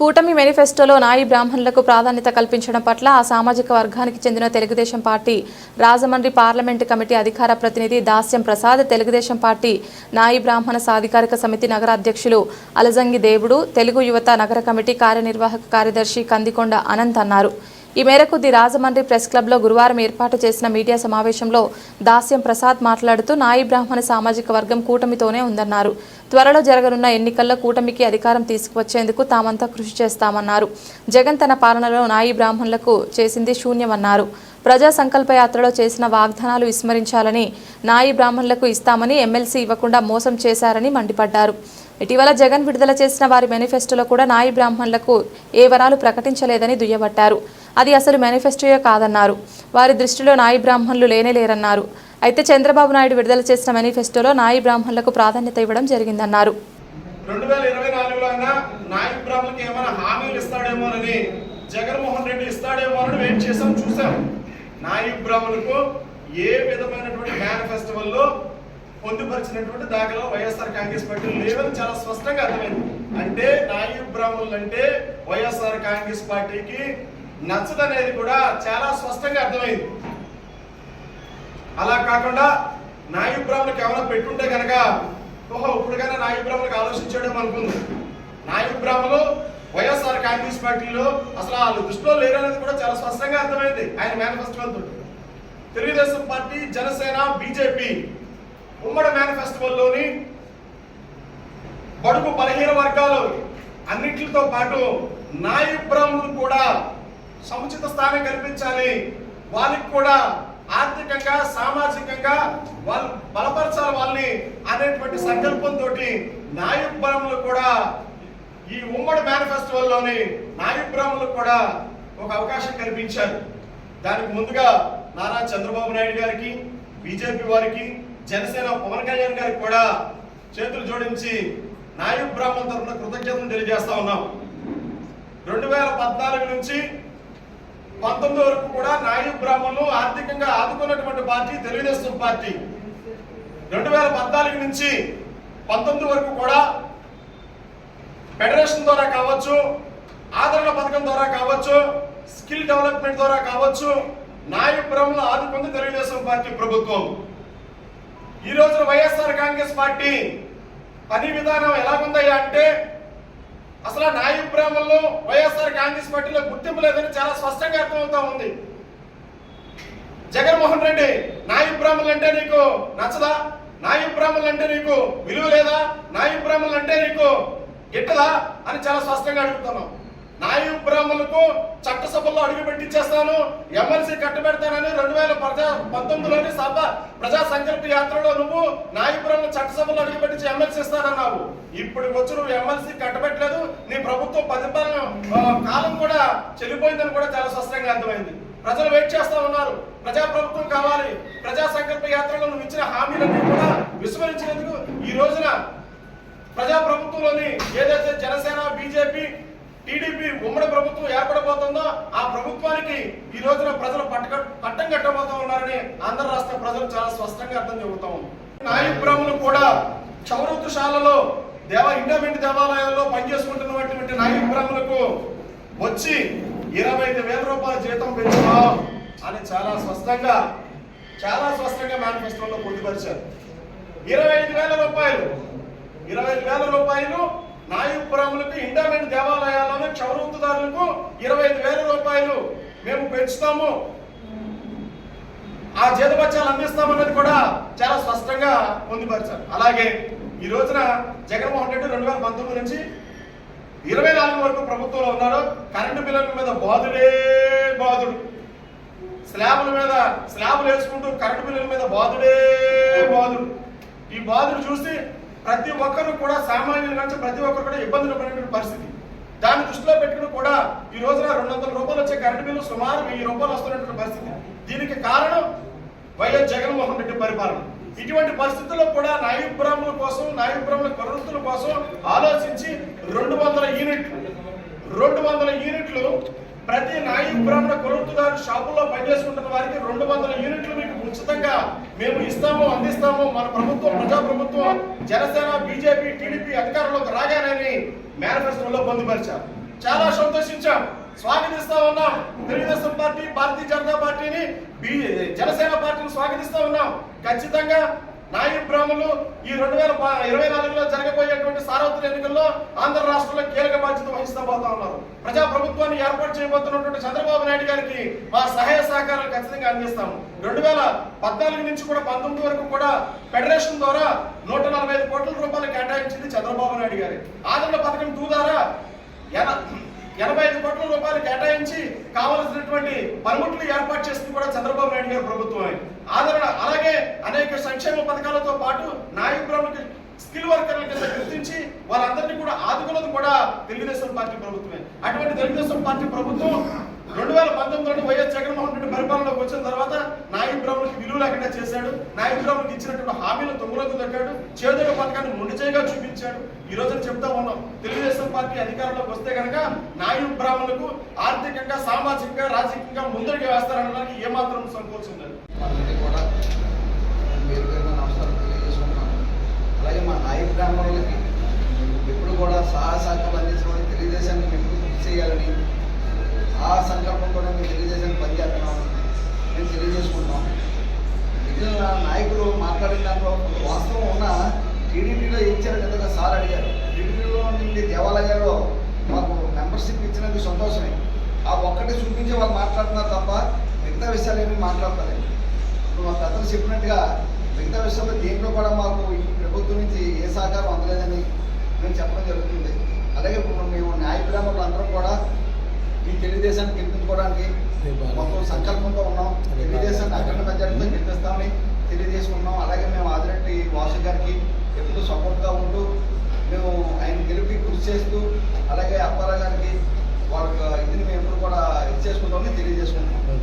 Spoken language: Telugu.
కూటమి మేనిఫెస్టోలో నాయి బ్రాహ్మణులకు ప్రాధాన్యత కల్పించడం పట్ల ఆ సామాజిక వర్గానికి చెందిన Telugu Desam party Rajahmundry parliament committee అధికార ప్రతినిధి దాస్యం ప్రసాద్ తెలుగుదేశం పార్టీ నాయి బ్రాహ్మణ సాధికారిక సమితి నగర అధ్యక్షులు అలజంగి దేవుడు తెలుగు యువత నగర కమిటీ కార్యనిర్వాహక కార్యదర్శి కందికొండ అనంత్ అన్నారు. ఈ మేరకు ది రాజమండ్రి ప్రెస్ క్లబ్లో గురువారం ఏర్పాటు చేసిన మీడియా సమావేశంలో దాస్యం ప్రసాద్ మాట్లాడుతూ నాయి బ్రాహ్మణ సామాజిక వర్గం కూటమితోనే ఉందన్నారు. త్వరలో జరగనున్న ఎన్నికల్లో కూటమికి అధికారం తీసుకువచ్చేందుకు తామంతా కృషి చేస్తామన్నారు. జగన్ తన పాలనలో నాయి బ్రాహ్మణులకు చేసింది శూన్యమన్నారు. ప్రజా సంకల్పయాత్రలో చేసిన వాగ్దానాలు విస్మరించాలని నాయి బ్రాహ్మణులకు ఇస్తామని ఎమ్మెల్సీ ఇవ్వకుండా మోసం చేశారని మండిపడ్డారు. ఇటీవల జగన్ విడుదల చేసిన వారి మేనిఫెస్టోలో కూడా నాయి బ్రాహ్మణులకు ఏ వరాలు ప్రకటించలేదని దుయ్యబట్టారు. అది అసలు మేనిఫెస్టోయే కాదన్నారు. వారి దృష్టిలో నాయి బ్రాహ్మణులు లేనే లేరన్నారు. అయితే చంద్రబాబు నాయుడు విడుదల చేసిన మేనిఫెస్టోలో నాయి బ్రాహ్మణులకు ప్రాధాన్యత ఇవ్వడం జరిగిందన్నారు. రెండు వేల ఇరవై నాలుగులో అయినా నాయక్ ఏమైనా హామీలు ఇస్తాడేమోనని జగన్మోహన్ రెడ్డి ఇస్తాడేమోనని వెయిట్ చేసాం చూసాం నాయక్ బ్రాహ్మణులకు ఏ విధమైనటువంటి మేనిఫెస్టివల్లో పొందుపరిచినటువంటి దాఖలో వైఎస్ఆర్ కాంగ్రెస్ పార్టీ లేవని చాలా స్పష్టంగా అర్థమైంది. అంటే నాయక్ బ్రాహ్మణులు అంటే వైఎస్ఆర్ కాంగ్రెస్ పార్టీకి నచ్చదనేది కూడా చాలా స్పష్టంగా అర్థమైంది. అలా కాకుండా నాయక్ ఎవరైనా ఏమైనా పెట్టుంటే కనుక ఓహో ఇప్పుడుగానే నాయక్ ఆలోచించడం అనుకుంది. నాయక్ వైఎస్ఆర్ కాంగ్రెస్ పార్టీలో అసలు వాళ్ళు దృష్టిలో లేరనేది కూడా చాలా స్పష్టంగా అర్థమైంది. ఆయన manifesto Telugu Desam party Janasena BJP ఉమ్మడి మేనిఫెస్టోల్లోని బడుగు బలహీన వర్గాలు అన్నిటితో పాటు నాయుబ్రాహ్మణులు కూడా సముచిత స్థానం కల్పించాలి. వాళ్ళకి కూడా ఆర్థికంగా సామాజికంగా వాళ్ళు బలపరచాలి వాళ్ళని అనేటువంటి సంకల్పంతో నాయ బ్రాహ్మణులు కూడా ఈ ఉమ్మడి మేనిఫెస్టోలోని నాయ బ్రాహ్మణులకు కూడా ఒక అవకాశం కల్పించారు. దానికి ముందుగా నారా చంద్రబాబు నాయుడు గారికి బీజేపీ వారికి జనసేన పవన్ కళ్యాణ్ గారికి కూడా చేతులు జోడించి నాయు బ్రాహ్మణ తరఫున కృతజ్ఞతలు తెలియజేస్తా ఉన్నాం. రెండు వేల పద్నాలుగు నుంచి పంతొమ్మిది వరకు కూడా నాయుడు బ్రాహ్మణులు ఆర్థికంగా ఆదుకున్నటువంటి పార్టీ తెలుగుదేశం పార్టీ. రెండు వేల పద్నాలుగు నుంచి పంతొమ్మిది వరకు కూడా ఫెడరేషన్ ద్వారా కావచ్చు ఆదరణ పథకం ద్వారా కావచ్చు స్కిల్ డెవలప్మెంట్ ద్వారా కావచ్చు నాయు బ్రాహ్మణులు ఆదుకుంది తెలుగుదేశం పార్టీ ప్రభుత్వం. ఈ రోజున వైఎస్ఆర్ కాంగ్రెస్ పార్టీ పని విధానం ఎలాగుందయ్యా అంటే అసలు ఆ నాయు వైఎస్ఆర్ కాంగ్రెస్ పార్టీలో గుర్తింపు లేదని చాలా స్పష్టంగా అర్థమవుతా ఉంది. జగన్మోహన్ రెడ్డి నాయు బ్రాహ్మణులు అంటే నీకు నచ్చదా? నాయు బ్రాహ్మణులు అంటే నీకు విలువ లేదా? నాయు బ్రాహ్మణులు అంటే నీకు గిట్టదా? అని చాలా స్పష్టంగా అడుగుతున్నాం. నాయు బ్రాహ్మణులకు చట్టసభల్లో అడుగు పెట్టించేస్తాను ఎమ్మెల్సీ కట్టబెడతానని రెండు వేల పంతొమ్మిదిలోని సభ ప్రజా సంకల్ప యాత్రలో నువ్వు నాయకులను చట్టసభలో చట్టసభల్లో ఎమ్మెల్సీ ఇస్తానన్నావు. ఇప్పుడు వచ్చి నువ్వు ఎమ్మెల్సీ కట్టబెట్టలేదు నీ ప్రభుత్వం పరిపాలన కాలం కూడా చెల్లిపోయిందని కూడా చాలా స్పష్టంగా అర్థమైంది. ప్రజలు వెయిట్ చేస్తా ఉన్నారు. ప్రజా ప్రభుత్వం కావాలి. ప్రజా సంకల్ప యాత్రలో నువ్వు ఇచ్చిన హామీలన్నీ కూడా విస్మరించినందుకు ఈ రోజున ప్రజా ప్రభుత్వంలోని ఏదైతే జనసేన బీజేపీ టీడీపీ ఉమ్మడి ప్రభుత్వం ఏర్పడబోతుందో ఆ ప్రభుత్వానికి ఈ రోజున ప్రజలు పట్టక పట్టం కట్టబోతా అని ఆంధ్ర రాష్ట్ర ప్రజలు చాలా స్పష్టంగా అర్థం చెబుతా ఉంది నాయక్ బ్రాహ్మణులు కూడా చౌరతుశాలలో దేవ ఇండమెంట్ దేవాలయాల్లో పనిచేసుకుంటున్నటువంటి నాయక్ బ్రాహ్మణులకు వచ్చి ఇరవై ఐదు వేల రూపాయల జీతం పెంచుదాం అని చాలా స్పష్టంగా చాలా స్పష్టంగా మేనిఫెస్టోలో పొందుపరిచారు. ఇరవై ఐదు వేల రూపాయలు. ఇరవై ఐదు వేల రూపాయలు నాయుపురములకు ఇండమెంట్ దేవాలయాలను క్షౌరవృత్తుదారులకు ఇరవై ఐదు వేల రూపాయలు మేము పెంచుతాము. ఆ జీతబత్యాలు అందిస్తామన్నది కూడా చాలా స్పష్టంగా పొందుపరిచారు. అలాగే ఈ రోజున జగన్మోహన్ రెడ్డి రెండు వేల పంతొమ్మిది నుంచి ఇరవై నాలుగు వరకు ప్రభుత్వంలో ఉన్నారు కరెంటు బిల్లుల మీద బాధుడే బాధుడు. స్లాబుల మీద స్లాబులు వేసుకుంటూ కరెంటు బిల్లుల మీద బాధుడే బాధుడు. ఈ బాధుడు చూసి ప్రతి ఒక్కరు కూడా సామాన్యుల నుంచి ప్రతి ఒక్కరు కూడా ఇబ్బందులు పడినటువంటి పరిస్థితి. దాన్ని దృష్టిలో పెట్టుకుని కూడా ఈ రోజున రెండు వందల రూపాయలు వచ్చే కరెంటు బిల్లు సుమారు వెయ్యి రూపాయలు వస్తున్నటువంటి పరిస్థితి. దీనికి కారణం వైఎస్ జగన్మోహన్ రెడ్డి పరిపాలన. ఇటువంటి పరిస్థితుల్లో కూడా నాయుబ్రాహ్మణుల కోసం నాయు బ్రాహ్మణుల ప్రవృత్తుల కోసం ఆలోచించి రెండు వందల యూనిట్లు రెండు వందల యూనిట్లు ప్రతి నాయు బ్రాహ్మణ షాపుల్లో పనిచేసుకుంటున్న వారికి రెండు వందల యూనిట్లు మీకు ఉచితంగా మేము ఇస్తాము అందిస్తాము. మన ప్రభుత్వం ప్రజా ప్రభుత్వం జనసేన బీజేపీ టీడీపీ అధికారంలోకి రాగానని మేనిఫెస్టోలో పొందుపరిచారు. చాలా సంతోషించాం. స్వాగతిస్తా ఉన్నాం. తెలుగుదేశం పార్టీ భారతీయ జనతా పార్టీని స్వాగతిస్తూ ఉన్నాం. ఖచ్చితంగా నాయి బ్రాహ్మణులు ఈ రెండు వేల ఇరవై నాలుగులో జరగబోయేటువంటి సార్వత్రిక ఎన్నికల్లో ఆంధ్ర రాష్ట్రంలో కీలక బాధ్యత వహిస్తూ పోతా ఉన్నారు. ప్రజా ప్రభుత్వాన్ని ఏర్పాటు చేయబోతున్నటువంటి చంద్రబాబు నాయుడు గారికి మా సహాయ సహకారాలు ఖచ్చితంగా అందిస్తాము. రెండు వేల పద్నాలుగు నుంచి కూడా పంతొమ్మిది వరకు కూడా ఫెడరేషన్ ద్వారా నూట నలభై ఐదు కోట్ల రూపాయలు కేటాయించింది చంద్రబాబు నాయుడు గారి. ఆదరణ పథకం టూ ద్వారా ఎన- ఎనభై ఐదు కోట్ల రూపాయలు కేటాయించి కావలసినటువంటి పనిముట్లు ఏర్పాటు చేసింది కూడా చంద్రబాబు నాయుడు గారి ప్రభుత్వమే. ఆదరణ అలాగే అనేక సంక్షేమ పథకాలతో పాటు నాయకులకు స్కిల్ వర్కర్ల కింద గుర్తించి వాళ్ళందరినీ కూడా ఆదుకున్నది కూడా తెలుగుదేశం పార్టీ ప్రభుత్వమే. అటువంటి తెలుగుదేశం పార్టీ ప్రభుత్వం రెండు వేల పంతొమ్మిదిలో వైఎస్ జగన్మోహన్ రెడ్డి పరిపాలనలోకి వచ్చిన తర్వాత నాయి బ్రాహ్మణులకు విలువ లేకుండా చేశాడు. నాయి బ్రాహ్మణులకు ఇచ్చినటువంటి హామీలు తొమ్మిదిలోకి దొక్కాడు. చేదోడ పథకాన్ని ముండిచేయగా చూపించాడు. ఈ రోజున చెప్తా ఉన్నాం. తెలుగుదేశం పార్టీ అధికారంలోకి వస్తే కనుక నాయు బ్రాహ్మణులకు ఆర్థికంగా సామాజికంగా రాజకీయంగా ముందరికి వేస్తారనడానికి ఏమాత్రం సంకోచం లేదు. కూడా అలాగే మా నాయకు బ్రాహ్మణులకి ఎప్పుడు కూడా సహాయ సహకారాలు అందించడం తెలుగుదేశాన్ని మేము కృషి చేయాలని ఆ సంకల్పంతోనే మేము తెలుగుదేశాన్ని పనిచేస్తున్నాం మేము తెలియజేసుకుంటున్నాం మిగిలిన నాయకులు మాట్లాడిన దాంట్లో కొంత వాస్తవం ఉన్న టీడీపీలో ఇచ్చారు కదా సార్ అడిగారు? టీడీపీలో నుండి దేవాలయాల్లో మాకు మెంబర్షిప్ ఇచ్చినందుకు సంతోషమే. ఆ ఒక్కటి చూపించి వాళ్ళు మాట్లాడుతున్నారు తప్ప మిగతా విషయాలు ఏమీ మాట్లాడతలేదు. ఇప్పుడు మా పెద్దలు చెప్పినట్టుగా మిగతా విషయంలో దేంట్లో కూడా మాకు ఈ ప్రభుత్వం నుంచి ఏ సహకారం అందలేదని మేము చెప్పడం జరుగుతుంది. అలాగే ఇప్పుడు మేము న్యాయ బ్రాహ్మణులు అందరం కూడా ఈ తెలుగుదేశాన్ని గెలిపించుకోవడానికి మొత్తం సంకల్పంతో ఉన్నాం. తెలుగుదేశాన్ని అఖండ మెజార్టీతో గెలిపిస్తామని తెలియజేసుకున్నాం అలాగే మేము ఆదిరెడ్డి వాసు గారికి ఎప్పుడు సపోర్ట్గా ఉంటూ మేము ఆయన గెలిపి కృషి చేస్తూ అలాగే అప్పారాగానికి వాళ్ళకి ఇదిని మేము ఎప్పుడు కూడా ఇచ్చేసుకుంటామని తెలియజేసుకుంటున్నాం.